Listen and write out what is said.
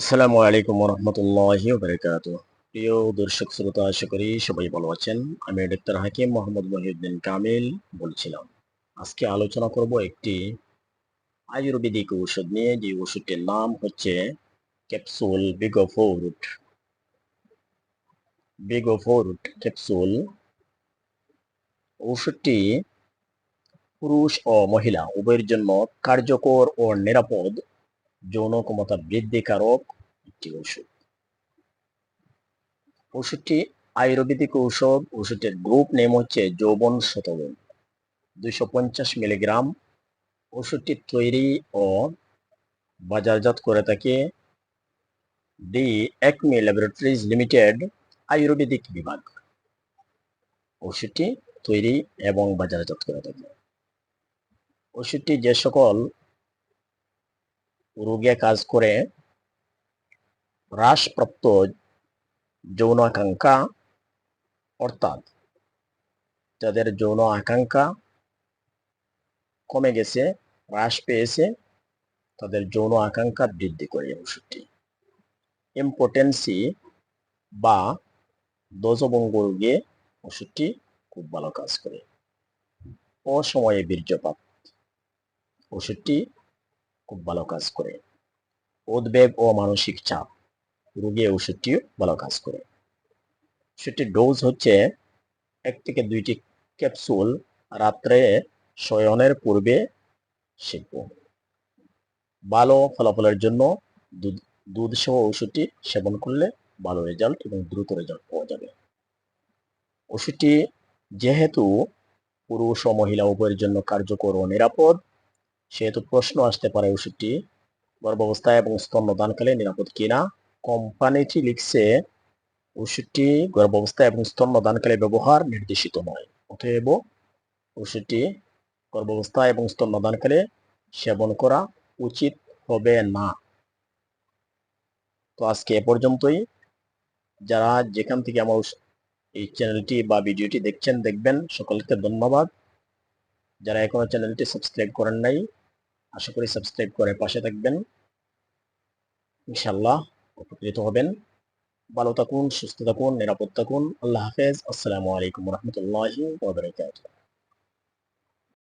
আসসালামু আলাইকুম রহমতুল্লাহি বারকাত প্রিয় দর্শক শ্রোতা, আশা করি সবাই ভালো আছেন। আমি ডাক্তার হাকিম মোহাম্মদ মহিউদ্দিন কামিল বলছিলাম। আজকে আলোচনা করব একটি আয়ুর্বেদিক ঔষধ নিয়ে। যে ওষুধটির নাম হচ্ছে ক্যাপসুল বিগোফোরুট। বিগোফোরুট, ক্যাপসুল। ওষুধটি পুরুষ ও মহিলা, উভয়ের জন্য কার্যকর ও নিরাপদ যৌন ক্ষমতা বৃদ্ধিকারক একটি ওষুধ ওষুধটি আয়ুর্বেদিক ঔষধ ওষুধের গ্রুপ নেম হচ্ছে যৌবন শতগুণ। দুইশো পঞ্চাশ মিলিগ্রাম ওষুধটি তৈরি ও বাজারজাত করে থাকে D Acme laboratories limited ayurvedic বিভাগ। ওষুধটি তৈরি এবং বাজারজাত করে থাকে। ওষুধটি যে সকল রোগে কাজ করে, হ্রাসপ্রাপ্ত যৌন আকাঙ্ক্ষা, অর্থাৎ যাদের যৌন আকাঙ্ক্ষা কমে গেছে, হ্রাস পেয়েছে, তাদের যৌন আকাঙ্ক্ষা বৃদ্ধি করে ওষুধটি। ইম্পোর্টেন্সি বা দোজভঙ্গ রোগে ওষুধটি খুব ভালো কাজ করে। অসময়ে বীর্যপাত। ওষুধটি খুব ভালো কাজ করে। উদ্বেগ ও মানসিক চাপ রোগী ওষুধটিও ভালো কাজ করে। সেটির ডোজ হচ্ছে এক থেকে দুইটি ক্যাপসুল রাত্রে শয়নের পূর্বে শিখব ভালো ফলাফলের জন্য দুধ দুধ সহ ওষুধটি সেবন করলে ভালো রেজাল্ট এবং দ্রুত রেজাল্ট পাওয়া যাবে। ওষুধটি যেহেতু পুরুষ ও মহিলা উভয়ের জন্য কার্যকর ও নিরাপদ সেহেতু প্রশ্ন আসতে পারে ওষুধটি। গর্ভাবস্থায় এবং স্তন্যদানকালে নিরাপদ কিনা? কোম্পানিটি লিখছে, ওষুধটি গর্ভাবস্থায় এবং স্তন্যদানকালে ব্যবহার নির্দেশিত নয়। অতএব ওষুধটি গর্ভাবস্থা এবং স্তন্যদানকালে সেবন করা উচিত হবে না। তো আজকে এ পর্যন্তই। যারা যেখান থেকে আমার এই চ্যানেলটি বা ভিডিওটি দেখছেন, দেখবেন, সকলকে ধন্যবাদ। যারা এখনও চ্যানেলটি সাবস্ক্রাইব করেন নাই আশা করি সাবস্ক্রাইব করে পাশে থাকবেন। ইনশাল্লাহ উপকৃত হবেন। ভালো থাকুন, সুস্থ থাকুন, নিরাপদ থাকুন। আল্লাহ হাফেজ। আসসালামু আলাইকুম রহমতুল্লাহ